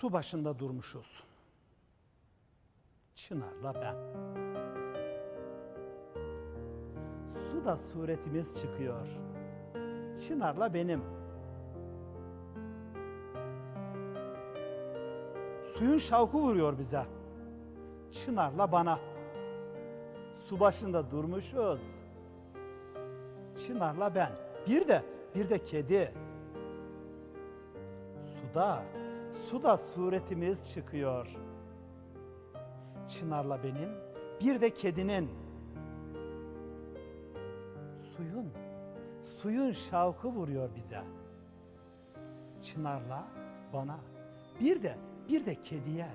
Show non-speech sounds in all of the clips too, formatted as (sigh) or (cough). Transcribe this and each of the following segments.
Su başında durmuşuz. Çınar'la ben. Suda suretimiz çıkıyor. Çınar'la benim. Suyun şavku vuruyor bize. Çınar'la bana. Su başında durmuşuz. Çınar'la ben. Bir de bir de kedi. Suda, suda suretimiz çıkıyor. Çınar'la benim, bir de kedinin. Suyun, suyun şavkı vuruyor bize. Çınar'la bana, bir de bir de kediye.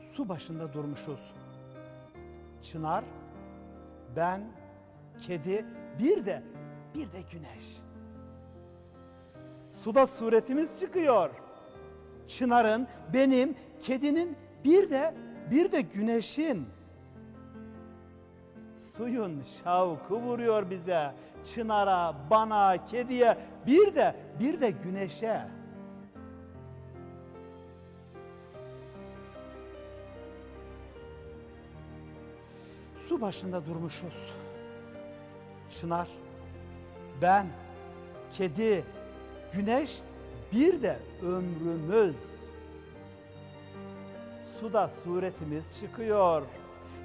Su başında durmuşuz. Çınar, ben, kedi, bir de bir de güneş. Suda suretimiz çıkıyor. Çınarın, benim, kedinin, bir de bir de güneşin. Suyun şavkı vuruyor bize. Çınara, bana, kediye, bir de bir de güneşe. Su başında durmuşuz. Çınar, ben, kedi, güneş, bir de ömrümüz. Suda suretimiz çıkıyor.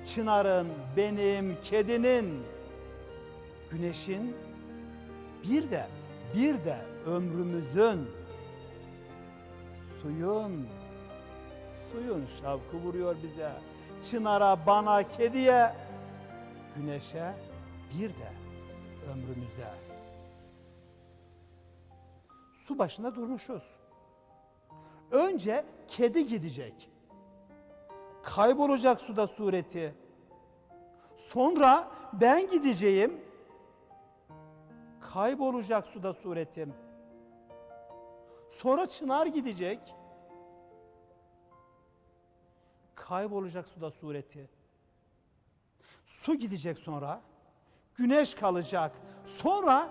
Çınarın, benim, kedinin, güneşin, bir de bir de ömrümüzün. Suyun, suyun şavkı vuruyor bize. Çınara, bana, kediye, güneşe, bir de ömrümüze. Su başında durmuşuz. Önce kedi gidecek. Kaybolacak suda sureti. Sonra ben gideceğim. Kaybolacak suda suretim. Sonra çınar gidecek. Kaybolacak suda sureti. Su gidecek sonra. Güneş kalacak. Sonra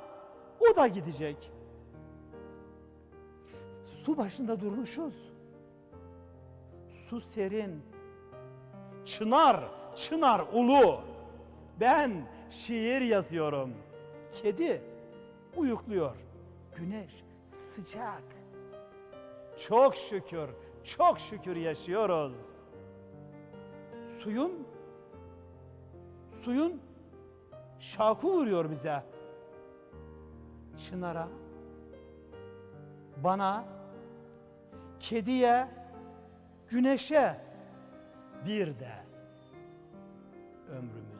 o da gidecek. Su başında durmuşuz. Su serin. Çınar, çınar ulu. Ben şiir yazıyorum. Kedi uyukluyor. Güneş sıcak. Çok şükür, çok şükür yaşıyoruz. Suyun suyun şavku vuruyor bize. Çınara, bana, kediye, güneşe, bir de ömrümüze.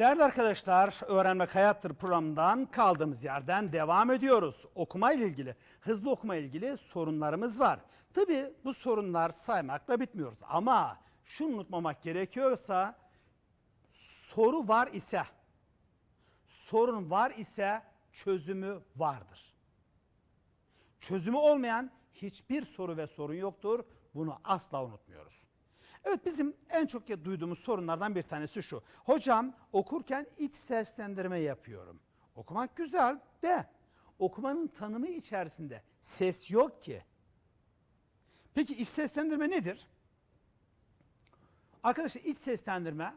Değerli arkadaşlar, Öğrenmek Hayattır programından kaldığımız yerden devam ediyoruz. Okuma ile ilgili, hızlı okuma ile ilgili sorunlarımız var. Tabii bu sorunlar saymakla bitmiyoruz ama şunu unutmamak gerekiyorsa soru var ise, sorun var ise çözümü vardır. Çözümü olmayan hiçbir soru ve sorun yoktur. Bunu asla unutmuyoruz. Evet bizim en çok duyduğumuz sorunlardan bir tanesi şu. Hocam okurken iç seslendirme yapıyorum. Okumak güzel de okumanın tanımı içerisinde ses yok ki. Peki iç seslendirme nedir? Arkadaşlar iç seslendirme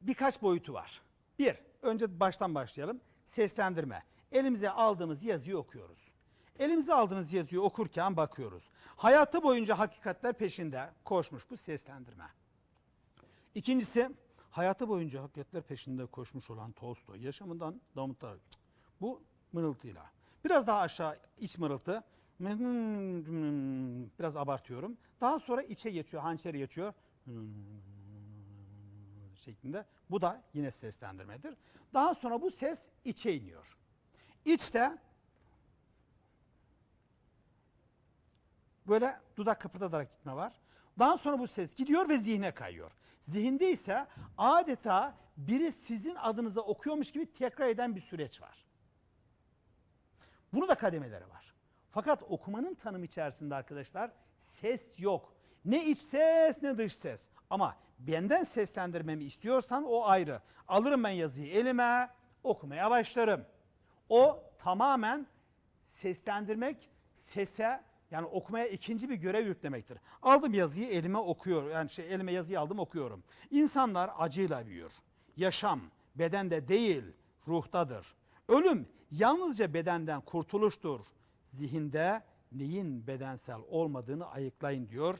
birkaç boyutu var. Bir, önce baştan başlayalım. Seslendirme. Elimize aldığımız yazıyı okuyoruz. Elimize aldığımız yazıyı okurken bakıyoruz. Hayatı boyunca hakikatler peşinde koşmuş bu seslendirme. İkincisi, hayatı boyunca hakikatler peşinde koşmuş olan Tolstoy yaşamından damıtlar. Bu mırıltıyla. Biraz daha aşağı iç mırıltı. Biraz abartıyorum. Daha sonra içe geçiyor, hançeri geçiyor. şeklinde. Bu da yine seslendirmedir. Daha sonra bu ses içe iniyor. İçte böyle dudak kıpırdatarak gitme var. Daha sonra bu ses gidiyor ve zihne kayıyor. Zihinde ise adeta biri sizin adınıza okuyormuş gibi tekrar eden bir süreç var. Bunun da kademeleri var. Fakat okumanın tanım içerisinde arkadaşlar ses yok. Ne iç ses ne dış ses. Ama benden seslendirmemi istiyorsan o ayrı. Alırım ben yazıyı elime, okumaya başlarım. O tamamen seslendirmek, sese yani okumaya ikinci bir görev yüklemektir. Aldım yazıyı elime okuyor. Yani şey elime yazıyı aldım okuyorum. İnsanlar acıyla büyür. Yaşam bedende değil, ruhtadır. Ölüm yalnızca bedenden kurtuluştur. Zihinde neyin bedensel olmadığını ayıklayın diyor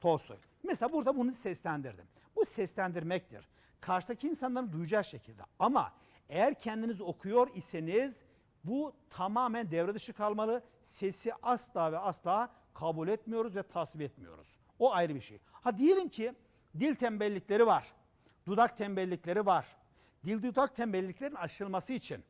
Tolstoy. Mesela burada bunu seslendirdim. Bu seslendirmektir. Karşıdaki insanların duyacağı şekilde. Ama eğer kendiniz okuyor iseniz bu tamamen devre dışı kalmalı. Sesi asla ve asla kabul etmiyoruz ve tasvip etmiyoruz. O ayrı bir şey. Ha diyelim ki dil tembellikleri var. Dudak tembellikleri var. Dil dudak tembelliklerin aşılması için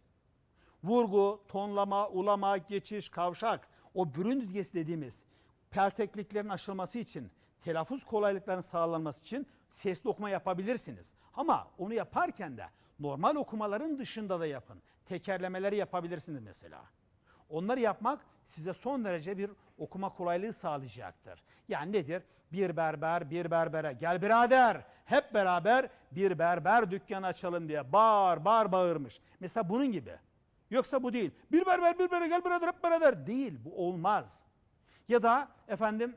vurgu, tonlama, ulama, geçiş, kavşak, o bürün dizgesi dediğimiz peltekliklerin aşılması için, telaffuz kolaylıklarının sağlanması için sesli okuma yapabilirsiniz. Ama onu yaparken de normal okumaların dışında da yapın. Tekerlemeleri yapabilirsiniz mesela. Onları yapmak size son derece bir okuma kolaylığı sağlayacaktır. Yani nedir? Bir berber bir berbere gel birader hep beraber bir berber dükkanı açalım diye bağır bağır bağırmış. Mesela bunun gibi. Yoksa bu değil. Bir berber bir berbere gel birader hep beraber değil. Bu olmaz. Ya da efendim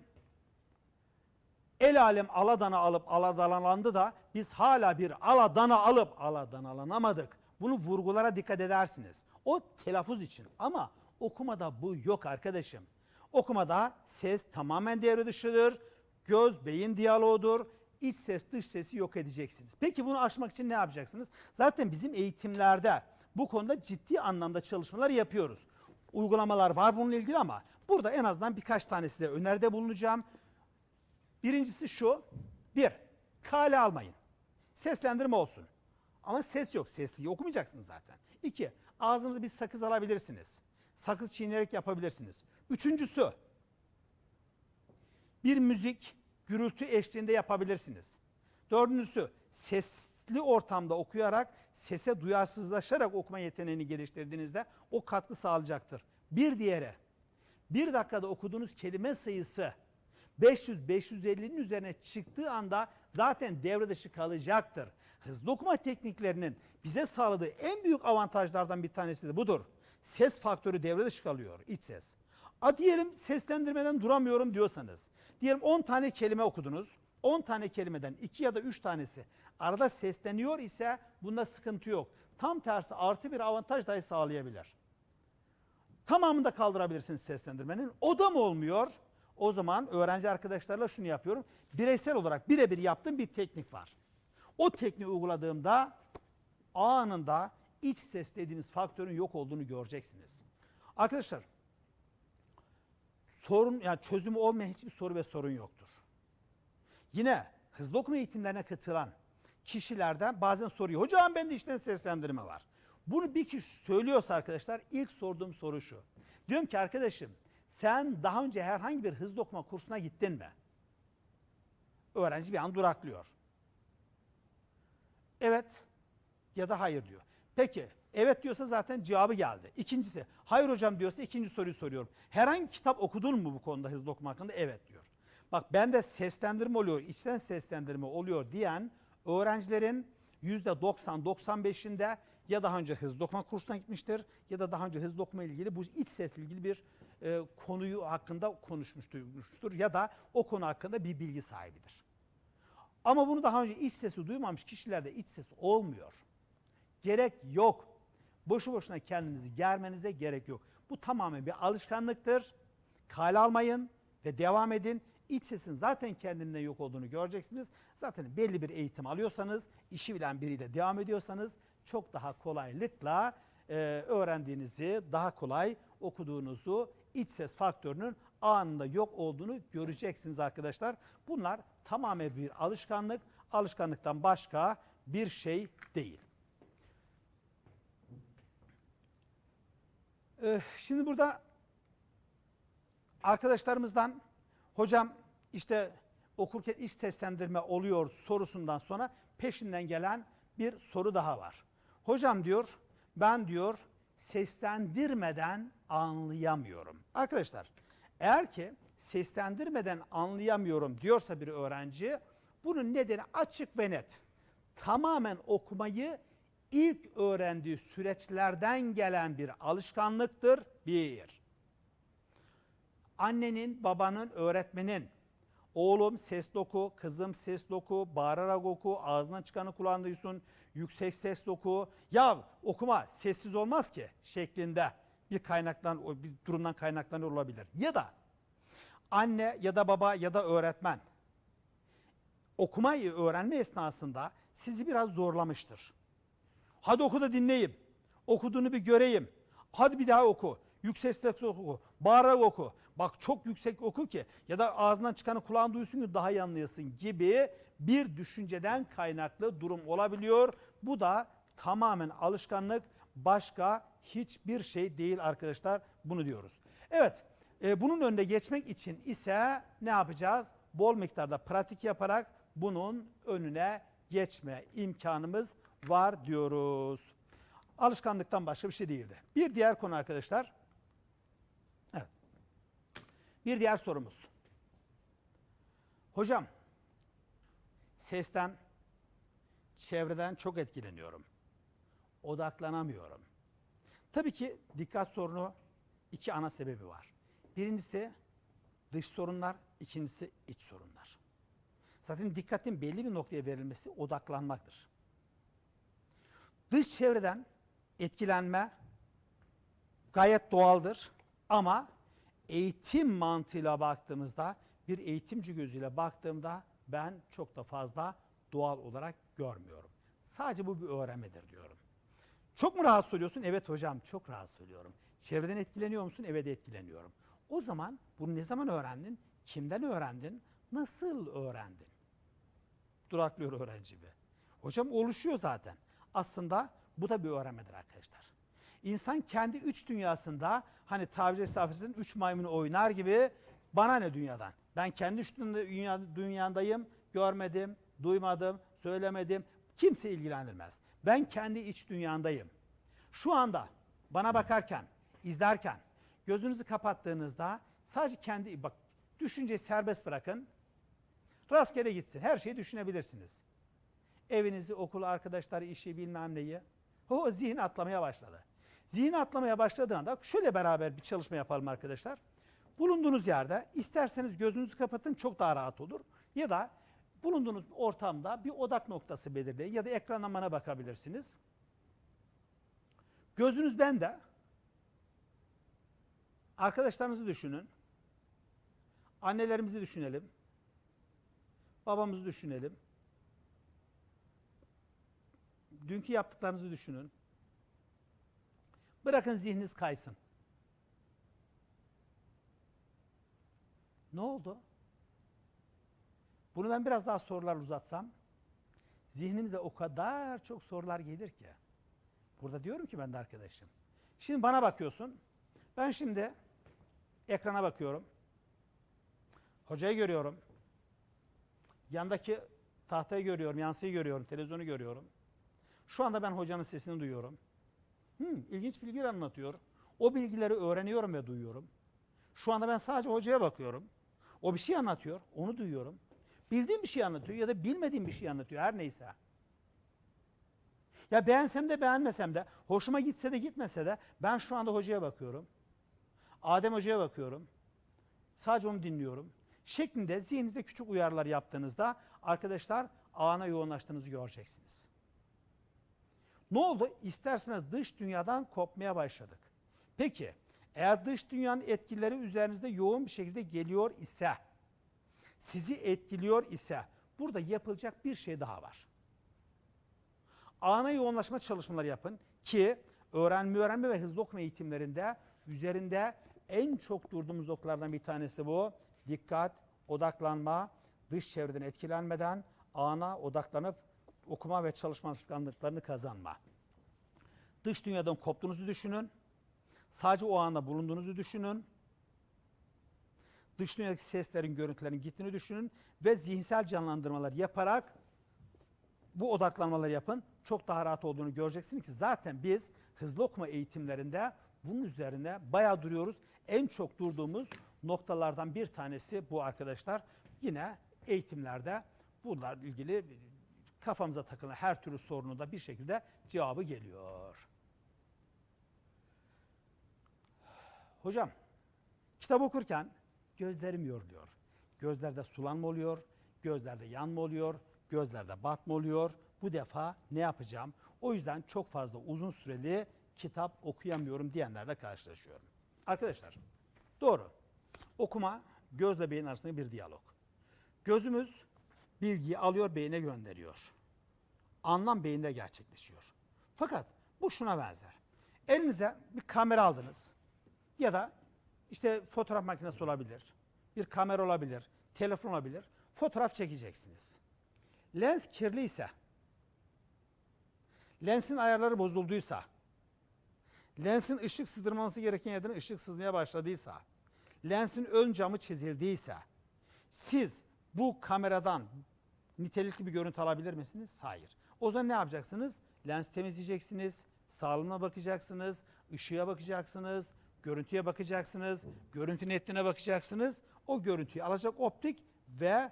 el alem aladana alıp aladanalandı da biz hala bir aladana alıp aladanalanamadık. Bunu vurgulara dikkat edersiniz. O telaffuz için ama okumada bu yok arkadaşım. Okumada ses tamamen devre dışıdır. Göz beyin diyaloğudur. İç ses dış sesi yok edeceksiniz. Peki bunu aşmak için ne yapacaksınız? Zaten bizim eğitimlerde bu konuda ciddi anlamda çalışmalar yapıyoruz. Uygulamalar var bununla ilgili ama burada en azından birkaç tane size öneride bulunacağım. Birincisi şu. Bir, kale almayın. Seslendirme olsun. Ama ses yok. Sesliyi okumayacaksınız zaten. İki, ağzınıza bir sakız alabilirsiniz. Sakız çiğneyerek yapabilirsiniz. Üçüncüsü, bir müzik, gürültü eşliğinde yapabilirsiniz. Dördüncüsü, sesli ortamda okuyarak, sese duyarsızlaşarak okuma yeteneğini geliştirdiğinizde o katkı sağlayacaktır. Bir diğeri, bir dakikada okuduğunuz kelime sayısı 500-550'nin üzerine çıktığı anda zaten devre dışı kalacaktır. Hızlı okuma tekniklerinin bize sağladığı en büyük avantajlardan bir tanesi de budur. Ses faktörü devre dışı kalıyor, iç ses. A diyelim seslendirmeden duramıyorum diyorsanız. Diyelim 10 tane kelime okudunuz. 10 tane kelimeden 2 ya da 3 tanesi arada sesleniyor ise bunda sıkıntı yok. Tam tersi artı bir avantaj dahi sağlayabilir. Tamamını da kaldırabilirsiniz seslendirmenin. O da mı olmuyor? O zaman öğrenci arkadaşlarla şunu yapıyorum. Bireysel olarak birebir yaptığım bir teknik var. O tekniği uyguladığımda anında iç ses dediğimiz faktörün yok olduğunu göreceksiniz. Arkadaşlar sorun yani çözümü olmayan hiçbir soru ve sorun yoktur. Yine hızlı okuma eğitimlerine katılan kişilerden bazen soruyor. Hocam bende işten seslendirme var. Bunu bir kişi söylüyorsa arkadaşlar ilk sorduğum soru şu. Diyorum ki arkadaşım sen daha önce herhangi bir hızlı okuma kursuna gittin mi? Öğrenci bir an duraklıyor. Evet ya da hayır diyor. Peki evet diyorsa zaten cevabı geldi. İkincisi hayır hocam diyorsa ikinci soruyu soruyorum. Herhangi kitap okudun mu bu konuda hızlı okuma hakkında? Evet diyor. Bak bende seslendirme oluyor, içten seslendirme oluyor diyen öğrencilerin %90-95'inde ya daha önce hızlı okuma kursuna gitmiştir ya da daha önce hızlı okuma ilgili bu iç sesle ilgili bir e, konuyu hakkında konuşmuştur ya da o konu hakkında bir bilgi sahibidir. Ama bunu daha önce iç sesi duymamış kişilerde iç ses olmuyor. Gerek yok. Boşu boşuna kendinizi germenize gerek yok. Bu tamamen bir alışkanlıktır. Kale almayın ve devam edin. İç sesin zaten kendinden yok olduğunu göreceksiniz. Zaten belli bir eğitim alıyorsanız, işi bilen biriyle devam ediyorsanız çok daha kolaylıkla e, öğrendiğinizi, daha kolay okuduğunuzu, iç ses faktörünün anında yok olduğunu göreceksiniz arkadaşlar. Bunlar tamamen bir alışkanlık. Alışkanlıktan başka bir şey değil. Ee, şimdi burada arkadaşlarımızdan hocam işte okurken iç seslendirme oluyor sorusundan sonra peşinden gelen bir soru daha var. Hocam diyor ben diyor seslendirmeden anlayamıyorum. Arkadaşlar eğer ki seslendirmeden anlayamıyorum diyorsa bir öğrenci bunun nedeni açık ve net. Tamamen okumayı ilk öğrendiği süreçlerden gelen bir alışkanlıktır. Bir. Annenin, babanın, öğretmenin oğlum ses oku, kızım ses oku, bağırarak oku, ağzından çıkanı kulağında duysun, yüksek ses oku. Ya okuma sessiz olmaz ki şeklinde bir kaynaktan, bir durumdan kaynaklanıyor olabilir. Ya da anne ya da baba ya da öğretmen okumayı öğrenme esnasında sizi biraz zorlamıştır. Hadi oku da dinleyeyim. Okuduğunu bir göreyim. Hadi bir daha oku. Yüksek sesle oku. Bağırarak oku. Bak çok yüksek oku ki ya da ağzından çıkanı kulağın duysun ki daha iyi anlayasın gibi bir düşünceden kaynaklı durum olabiliyor. Bu da tamamen alışkanlık başka hiçbir şey değil arkadaşlar bunu diyoruz. Evet e, bunun önüne geçmek için ise ne yapacağız? Bol miktarda pratik yaparak bunun önüne geçme imkanımız var diyoruz. Alışkanlıktan başka bir şey değildi. Bir diğer konu arkadaşlar. Bir diğer sorumuz. Hocam, sesten, çevreden çok etkileniyorum. Odaklanamıyorum. Tabii ki dikkat sorunu iki ana sebebi var. Birincisi dış sorunlar, ikincisi iç sorunlar. Zaten dikkatin belli bir noktaya verilmesi odaklanmaktır. Dış çevreden etkilenme gayet doğaldır ama eğitim mantığıyla baktığımızda bir eğitimci gözüyle baktığımda ben çok da fazla doğal olarak görmüyorum. Sadece bu bir öğrenmedir diyorum. Çok mu rahat söylüyorsun? Evet hocam çok rahat söylüyorum. Çevreden etkileniyor musun? Evet etkileniyorum. O zaman bunu ne zaman öğrendin? Kimden öğrendin? Nasıl öğrendin? Duraklıyor öğrenci bir. Hocam oluşuyor zaten. Aslında bu da bir öğrenmedir arkadaşlar. İnsan kendi üç dünyasında hani tabiri estağfurullah üç maymunu oynar gibi bana ne dünyadan? Ben kendi üç dünya, dünyandayım, görmedim, duymadım, söylemedim. Kimse ilgilendirmez. Ben kendi iç dünyandayım. Şu anda bana bakarken, izlerken gözünüzü kapattığınızda sadece kendi bak düşünceyi serbest bırakın. Rastgele gitsin. Her şeyi düşünebilirsiniz. Evinizi, okulu, arkadaşları, işi bilmem neyi. O zihin atlamaya başladı. Zihin atlamaya başladığında şöyle beraber bir çalışma yapalım arkadaşlar. Bulunduğunuz yerde isterseniz gözünüzü kapatın çok daha rahat olur. Ya da bulunduğunuz ortamda bir odak noktası belirleyin ya da ekrandan bana bakabilirsiniz. Gözünüz bende. Arkadaşlarınızı düşünün. Annelerimizi düşünelim. Babamızı düşünelim. Dünkü yaptıklarınızı düşünün. Bırakın zihniniz kaysın. Ne oldu? Bunu ben biraz daha sorular uzatsam zihnimize o kadar çok sorular gelir ki. Burada diyorum ki ben de arkadaşım. Şimdi bana bakıyorsun. Ben şimdi ekrana bakıyorum. Hocayı görüyorum. Yandaki tahtayı görüyorum, yansıyı görüyorum, televizyonu görüyorum. Şu anda ben hocanın sesini duyuyorum. Hmm, ilginç bilgiler anlatıyor. O bilgileri öğreniyorum ve duyuyorum. Şu anda ben sadece hocaya bakıyorum. O bir şey anlatıyor, onu duyuyorum. Bildiğim bir şey anlatıyor ya da bilmediğim bir şey anlatıyor her neyse. Ya beğensem de beğenmesem de, hoşuma gitse de gitmese de ben şu anda hocaya bakıyorum. Adem hocaya bakıyorum. Sadece onu dinliyorum. Şeklinde zihninizde küçük uyarılar yaptığınızda arkadaşlar ana yoğunlaştığınızı göreceksiniz. Ne oldu? İsterseniz dış dünyadan kopmaya başladık. Peki eğer dış dünyanın etkileri üzerinizde yoğun bir şekilde geliyor ise, sizi etkiliyor ise burada yapılacak bir şey daha var. Ana yoğunlaşma çalışmaları yapın ki öğrenme öğrenme ve hızlı okuma eğitimlerinde üzerinde en çok durduğumuz noktalardan bir tanesi bu. Dikkat, odaklanma, dış çevreden etkilenmeden ana odaklanıp okuma ve çalışma alışkanlıklarını kazanma. Dış dünyadan koptuğunuzu düşünün. Sadece o anda bulunduğunuzu düşünün. dış dünyadaki seslerin, görüntülerin gittiğini düşünün ve zihinsel canlandırmalar yaparak bu odaklanmaları yapın. Çok daha rahat olduğunu göreceksiniz ki zaten biz hızlı okuma eğitimlerinde bunun üzerine bayağı duruyoruz. En çok durduğumuz noktalardan bir tanesi bu arkadaşlar. Yine eğitimlerde bunlarla ilgili kafamıza takılan her türlü sorunu da bir şekilde cevabı geliyor. Hocam, kitap okurken gözlerim yoruluyor. Gözlerde sulanma oluyor, gözlerde yanma oluyor, gözlerde batma oluyor. Bu defa ne yapacağım? O yüzden çok fazla uzun süreli kitap okuyamıyorum diyenlerle karşılaşıyorum. Arkadaşlar, doğru. Okuma gözle beyin arasında bir diyalog. Gözümüz bilgiyi alıyor, beyine gönderiyor. Anlam beyinde gerçekleşiyor. Fakat bu şuna benzer. Elinize bir kamera aldınız ya da işte fotoğraf makinesi olabilir, bir kamera olabilir, telefon olabilir. Fotoğraf çekeceksiniz. Lens kirliyse, lensin ayarları bozulduysa, lensin ışık sızdırmaması gereken yerden ışık sızmaya başladıysa, lensin ön camı çizildiyse, siz bu kameradan nitelikli bir görüntü alabilir misiniz? Hayır. O zaman ne yapacaksınız? Lens temizleyeceksiniz, sağlığına bakacaksınız, ışığa bakacaksınız, görüntüye bakacaksınız, görüntü netliğine bakacaksınız. O görüntüyü alacak optik ve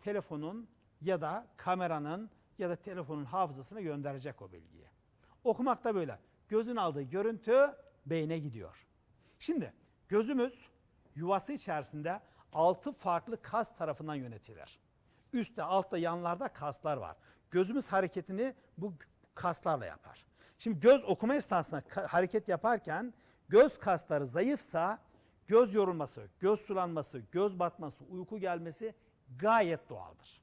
telefonun ya da kameranın ya da telefonun hafızasına gönderecek o bilgiyi. Okumak da böyle. Gözün aldığı görüntü beyne gidiyor. Şimdi gözümüz yuvası içerisinde altı farklı kas tarafından yönetilir. Üstte, altta, yanlarda kaslar var. Gözümüz hareketini bu kaslarla yapar. Şimdi göz okuma esnasında hareket yaparken göz kasları zayıfsa göz yorulması, göz sulanması, göz batması, uyku gelmesi gayet doğaldır.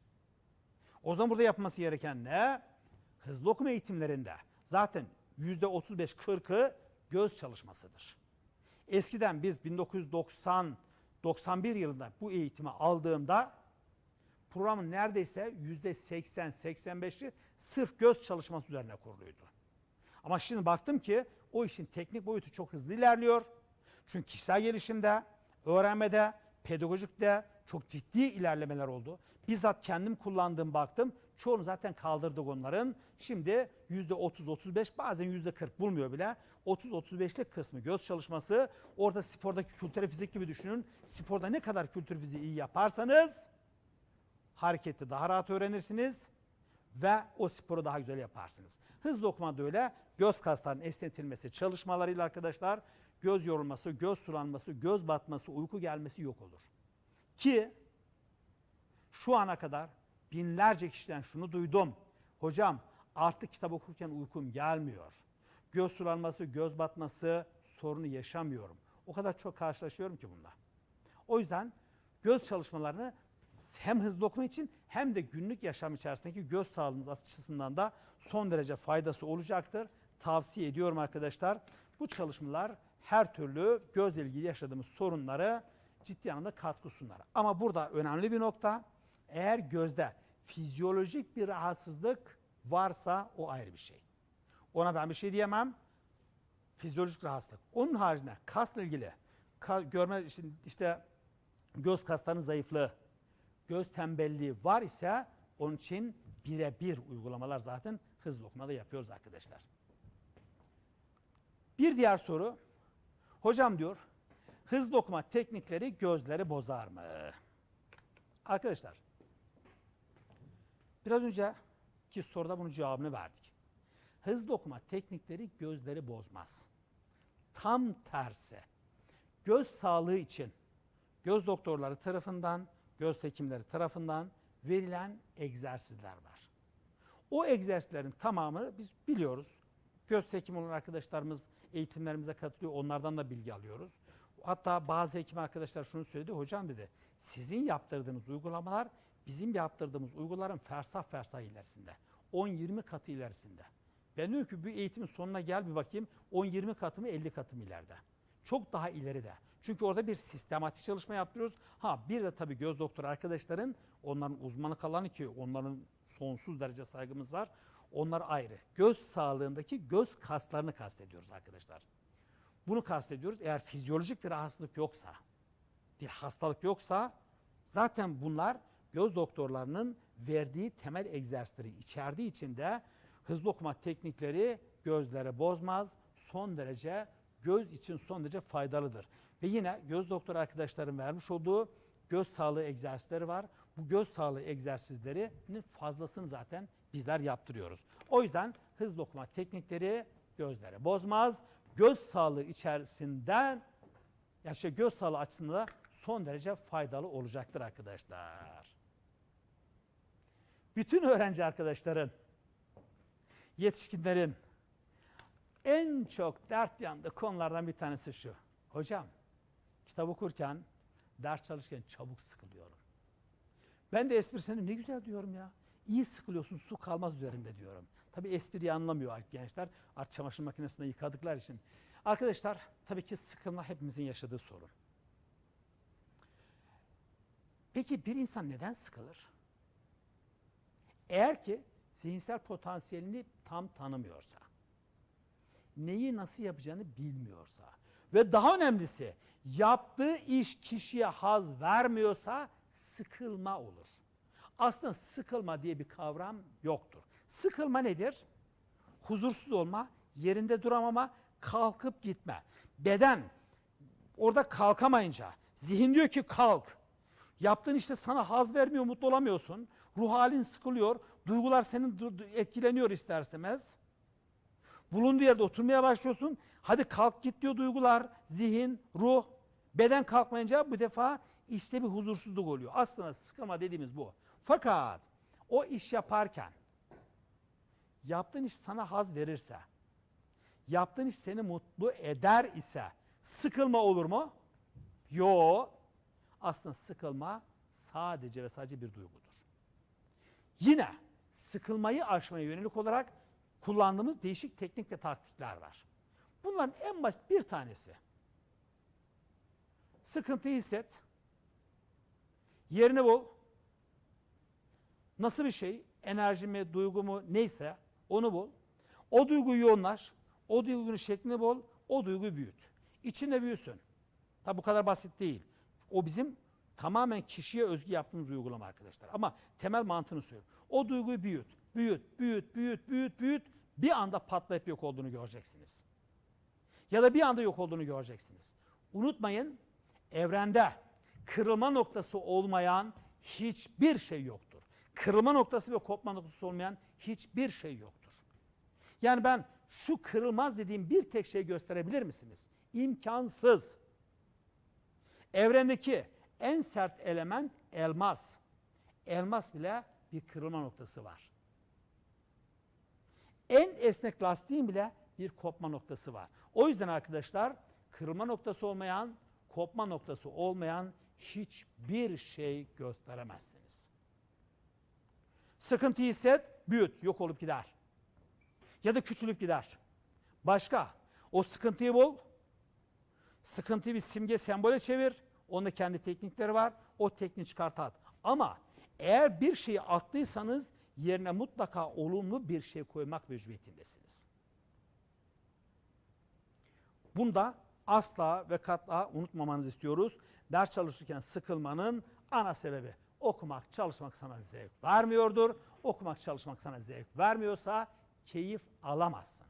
O zaman burada yapılması gereken ne? Hızlı okuma eğitimlerinde zaten %35-40'ı göz çalışmasıdır. Eskiden biz 1990 91 yılında bu eğitimi aldığımda programın neredeyse %80-85'i sırf göz çalışması üzerine kuruluydu. Ama şimdi baktım ki o işin teknik boyutu çok hızlı ilerliyor. Çünkü kişisel gelişimde, öğrenmede, pedagojikte çok ciddi ilerlemeler oldu. Bizzat kendim kullandığım baktım. Çoğunu zaten kaldırdık onların. Şimdi %30-35 bazen %40 bulmuyor bile. 30-35'lik kısmı göz çalışması. Orada spordaki kültür fizik gibi düşünün. Sporda ne kadar kültür fiziği iyi yaparsanız hareketi daha rahat öğrenirsiniz ve o sporu daha güzel yaparsınız. Hızlı okuma da öyle. Göz kaslarının esnetilmesi çalışmalarıyla arkadaşlar göz yorulması, göz sulanması, göz batması, uyku gelmesi yok olur. Ki şu ana kadar binlerce kişiden şunu duydum. Hocam artık kitap okurken uykum gelmiyor. Göz sulanması, göz batması sorunu yaşamıyorum. O kadar çok karşılaşıyorum ki bununla. O yüzden göz çalışmalarını hem hızlı okuma için hem de günlük yaşam içerisindeki göz sağlığınız açısından da son derece faydası olacaktır. Tavsiye ediyorum arkadaşlar. Bu çalışmalar her türlü gözle ilgili yaşadığımız sorunları ciddi anlamda katkı sunar. Ama burada önemli bir nokta eğer gözde fizyolojik bir rahatsızlık varsa o ayrı bir şey. Ona ben bir şey diyemem. Fizyolojik rahatsızlık. Onun haricinde kasla ilgili ka- görme işte, göz kaslarının zayıflığı, göz tembelliği var ise onun için birebir uygulamalar zaten hızlı okumada yapıyoruz arkadaşlar. Bir diğer soru. Hocam diyor, hızlı okuma teknikleri gözleri bozar mı? Arkadaşlar, biraz önceki soruda bunun cevabını verdik. Hızlı okuma teknikleri gözleri bozmaz. Tam tersi. Göz sağlığı için göz doktorları tarafından, göz hekimleri tarafından verilen egzersizler var. O egzersizlerin tamamını biz biliyoruz. Göz hekimi olan arkadaşlarımız eğitimlerimize katılıyor. Onlardan da bilgi alıyoruz. Hatta bazı hekim arkadaşlar şunu söyledi. Hocam dedi sizin yaptırdığınız uygulamalar bizim yaptırdığımız uygulamaların fersah fersah ilerisinde. 10-20 katı ilerisinde. Ben diyorum ki bu eğitimin sonuna gel bir bakayım 10-20 katı mı 50 katı mı ileride. Çok daha ileride. Çünkü orada bir sistematik çalışma yapıyoruz. Ha bir de tabii göz doktoru arkadaşların onların uzmanlık alanı ki onların sonsuz derece saygımız var. Onlar ayrı. Göz sağlığındaki göz kaslarını kastediyoruz arkadaşlar. Bunu kastediyoruz. Eğer fizyolojik bir rahatsızlık yoksa, bir hastalık yoksa zaten bunlar göz doktorlarının verdiği temel egzersizleri içerdiği için de hızlı okuma teknikleri gözlere bozmaz. Son derece göz için son derece faydalıdır. Ve yine göz doktor arkadaşların vermiş olduğu göz sağlığı egzersizleri var. Bu göz sağlığı egzersizlerinin fazlasını zaten bizler yaptırıyoruz. O yüzden hızlı okuma teknikleri gözlere bozmaz. Göz sağlığı içerisinden yani şey göz sağlığı açısından da son derece faydalı olacaktır arkadaşlar. Bütün öğrenci arkadaşların, yetişkinlerin en çok dert yandığı konulardan bir tanesi şu. Hocam, kitap okurken, ders çalışırken çabuk sıkılıyorum. Ben de esprisini ne güzel diyorum ya. İyi sıkılıyorsun su kalmaz üzerinde diyorum. Tabii espriyi anlamıyor artık gençler. Artık çamaşır makinesinde yıkadıkları için. Arkadaşlar tabii ki sıkılma hepimizin yaşadığı sorun. Peki bir insan neden sıkılır? Eğer ki zihinsel potansiyelini tam tanımıyorsa, neyi nasıl yapacağını bilmiyorsa ve daha önemlisi yaptığı iş kişiye haz vermiyorsa sıkılma olur. Aslında sıkılma diye bir kavram yoktur. Sıkılma nedir? Huzursuz olma, yerinde duramama, kalkıp gitme. Beden orada kalkamayınca, zihin diyor ki kalk. Yaptığın işte sana haz vermiyor, mutlu olamıyorsun. Ruh halin sıkılıyor, duygular senin etkileniyor ister istemez. Bulunduğu yerde oturmaya başlıyorsun. Hadi kalk git diyor duygular, zihin, ruh. Beden kalkmayınca bu defa işte bir huzursuzluk oluyor. Aslında sıkılma dediğimiz bu. Fakat o iş yaparken yaptığın iş sana haz verirse, yaptığın iş seni mutlu eder ise sıkılma olur mu? Yo. Aslında sıkılma sadece ve sadece bir duygudur. Yine sıkılmayı aşmaya yönelik olarak kullandığımız değişik teknik ve taktikler var. Bunların en basit bir tanesi. Sıkıntıyı hisset. Yerini bul. Nasıl bir şey? Enerji mi, duygu mu neyse onu bul. O duyguyu yoğunlaş. O duygunun şeklini bul. O duyguyu büyüt. İçinde büyüsün. Tabi bu kadar basit değil. O bizim tamamen kişiye özgü yaptığımız uygulama arkadaşlar. Ama temel mantığını söylüyorum. O duyguyu büyüt, büyüt, büyüt, büyüt, büyüt, büyüt. Bir anda patlayıp yok olduğunu göreceksiniz. Ya da bir anda yok olduğunu göreceksiniz. Unutmayın, evrende kırılma noktası olmayan hiçbir şey yoktur. Kırılma noktası ve kopma noktası olmayan hiçbir şey yoktur. Yani ben şu kırılmaz dediğim bir tek şey gösterebilir misiniz? İmkansız. Evrendeki en sert element elmas. Elmas bile bir kırılma noktası var. En esnek lastiğin bile bir kopma noktası var. O yüzden arkadaşlar kırılma noktası olmayan, kopma noktası olmayan hiçbir şey gösteremezsiniz. Sıkıntı hisset, büyüt, yok olup gider. Ya da küçülüp gider. Başka, o sıkıntıyı bul, sıkıntıyı bir simge sembole çevir, onun da kendi teknikleri var, o tekniği çıkart at. Ama eğer bir şeyi attıysanız yerine mutlaka olumlu bir şey koymak mecburiyetindesiniz. Bunda asla ve katla unutmamanızı istiyoruz. Ders çalışırken sıkılmanın ana sebebi okumak, çalışmak sana zevk vermiyordur. Okumak, çalışmak sana zevk vermiyorsa keyif alamazsın.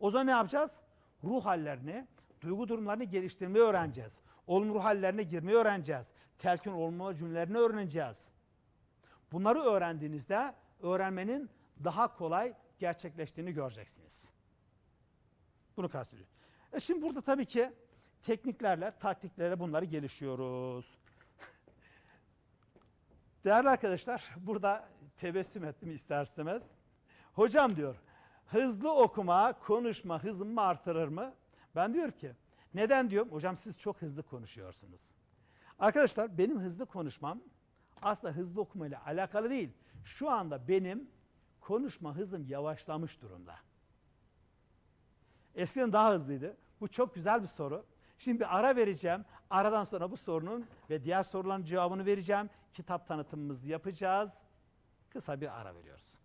O zaman ne yapacağız? Ruh hallerini, duygu durumlarını geliştirmeyi öğreneceğiz. Olumlu ruh hallerine girmeyi öğreneceğiz. Telkin olma cümlelerini öğreneceğiz. Bunları öğrendiğinizde öğrenmenin daha kolay gerçekleştiğini göreceksiniz. Bunu kastediyorum. E şimdi burada tabii ki tekniklerle, taktiklerle bunları gelişiyoruz. (laughs) Değerli arkadaşlar, burada tebessüm ettim ister istemez. Hocam diyor, hızlı okuma, konuşma hızımı artırır mı? Ben diyor ki, neden diyorum? Hocam siz çok hızlı konuşuyorsunuz. Arkadaşlar benim hızlı konuşmam aslında hızlı okuma ile alakalı değil. Şu anda benim konuşma hızım yavaşlamış durumda. Eskiden daha hızlıydı. Bu çok güzel bir soru. Şimdi bir ara vereceğim. Aradan sonra bu sorunun ve diğer soruların cevabını vereceğim. Kitap tanıtımımızı yapacağız. Kısa bir ara veriyoruz.